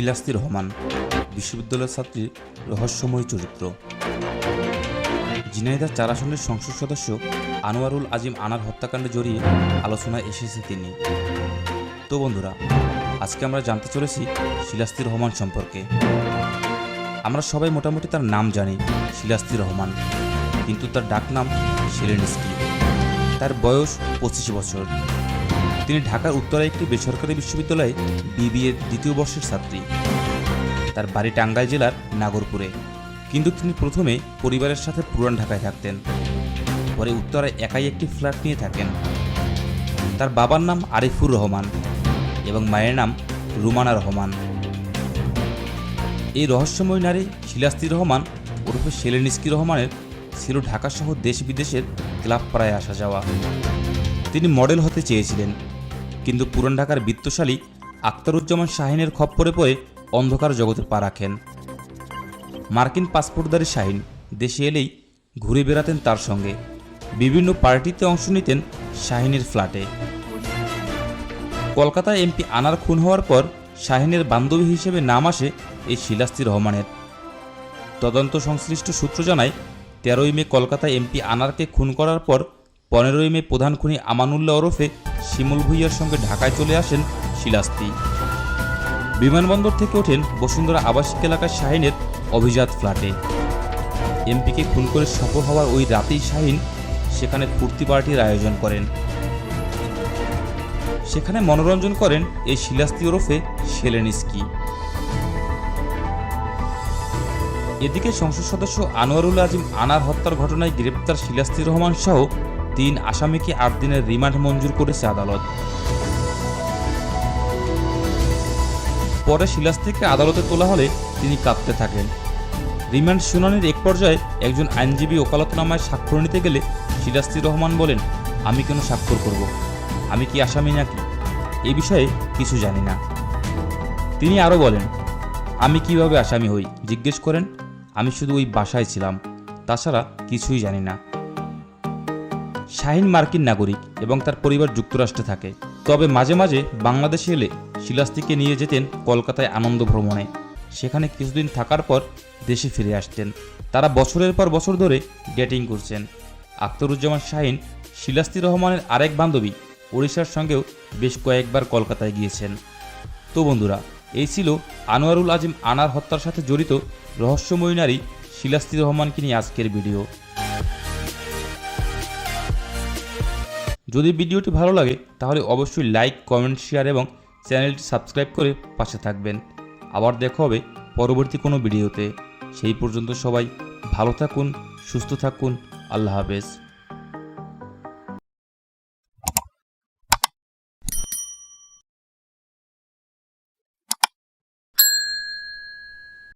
শিলাস্তি রহমান, বিশ্ববিদ্যালয়ের ছাত্রীর রহস্যময় চরিত্র। ঝিনাইদার চার আসনের সংসদ সদস্য আনোয়ারুল আজিম আনার হত্যাকাণ্ডে জড়িয়ে আলোচনায় এসেছে তিনি। তো বন্ধুরা, আজকে আমরা জানতে চলেছি শিলাস্তি রহমান সম্পর্কে। আমরা সবাই মোটামুটি তার নাম জানি, শিলাস্তি রহমান, কিন্তু তার ডাকনাম সেলেনিস্কি তার বয়স পঁচিশ বছর। তিনি ঢাকার উত্তরায় একটি বেসরকারি বিশ্ববিদ্যালয়ে বিবিএর দ্বিতীয় বর্ষের ছাত্রী। তার বাড়ি টাঙ্গাইল জেলার নাগরপুরে। কিন্তু তিনি প্রথমে পরিবারের সাথে পুরান ঢাকায় থাকতেন। পরে উত্তরায় একাই একটি ফ্ল্যাট নিয়ে থাকেন। তার বাবার নাম আরিফুর রহমান এবং মায়ের নাম রুমানা রহমান। এই রহস্যময় নারী শিলাস্তি রহমান ওরফে সেলেনিস্কি রহমানের ছিল ঢাকাসহ দেশ বিদেশের ক্লাব পাড়ায় আসা যাওয়া। তিনি মডেল হতে চেয়েছিলেন। কিন্তু পুরান ঢাকার বিত্তশালী আখতারুজ্জামান শাহিনের খপ্পরে পড়ে অন্ধকার জগতে পা রাখেন। মার্কিন পাসপোর্টধারী শাহিন দেশে এলেই ঘুরে বেড়াতেন তার সঙ্গে। বিভিন্ন পার্টিতে অংশ নিতেন শাহিনের ফ্ল্যাটে। কলকাতায় এমপি আনার খুন হওয়ার পর শাহিনের বান্ধবী হিসেবে নাম আসে এই শিলাস্তি রহমানের। তদন্ত সংশ্লিষ্ট সূত্র জানায়, তেরোই মে কলকাতায় এমপি আনারকে খুন করার পর পনেরোই মে প্রধান খুনি আমানুল্লাহ ওরফে শিমুল ভুইয়ার সঙ্গে ঢাকায় চলে আসেন শিলাস্তি বিমানবন্দর থেকে ওঠেন বসুন্ধরা আবাসিক এলাকার শাহিনের অভিজাত ফ্ল্যাটে। এমপিকে খুন করে সফল হওয়ার ওই রাতেই শাহিন সেখানে ফুর্তি পার্টির আয়োজন করেন। সেখানে মনোরঞ্জন করেন এই শিলাস্তি ওরফে সেলেনিস্কি। এদিকে সংসদ সদস্য আনোয়ারুল আজিম আনার হত্যার ঘটনায় গ্রেপ্তার শিলাস্তি রহমান সহ তিন আসামিকে আট দিনের রিমান্ড মঞ্জুর করেছে আদালত। পরে শিলাস্তিকে আদালতে তোলা হলে তিনি কাঁদতে থাকেন। রিমান্ড শুনানির এক পর্যায়ে একজন আইনজীবী ওকালতনামায় স্বাক্ষর নিতে গেলে শিলাস্তি রহমান বলেন, আমি কেন স্বাক্ষর করব? আমি কি আসামি নাকি? এ বিষয়ে কিছু জানি না। তিনি আরও বলেন, আমি কীভাবে আসামি হই? জিজ্ঞেস করেন, আমি শুধু ওই বাসায় ছিলাম। তাছাড়া কিছুই জানি না। শাহিন মার্কিন নাগরিক এবং তার পরিবার যুক্তরাষ্ট্রে থাকে। তবে মাঝে মাঝে বাংলাদেশে এলে শিলাস্তিকে নিয়ে যেতেন কলকাতায় আনন্দ ভ্রমণে। সেখানে কিছুদিন থাকার পর দেশে ফিরে আসতেন। তারা বছরের পর বছর ধরে ডেটিং করছেন। আখতারুজ্জামান শাহিন, শিলাস্তি রহমানের আরেক বান্ধবী, ওড়িশার সঙ্গেও বেশ কয়েকবার কলকাতায় গিয়েছেন। তো বন্ধুরা, এই ছিল আনোয়ারুল আজিম আনার হত্যার সাথে জড়িত রহস্যময় নারী শিলাস্তি রহমানকে নিয়ে আজকের ভিডিও। যদি ভিডিওটি ভালো লাগে, তাহলে অবশ্যই লাইক, কমেন্ট, শেয়ার এবং চ্যানেলটি সাবস্ক্রাইব করে পাশে থাকবেন। আবার দেখা হবে পরবর্তী কোনো ভিডিওতে। সেই পর্যন্ত সবাই ভালো থাকুন, সুস্থ থাকুন। আল্লাহ হাফেজ।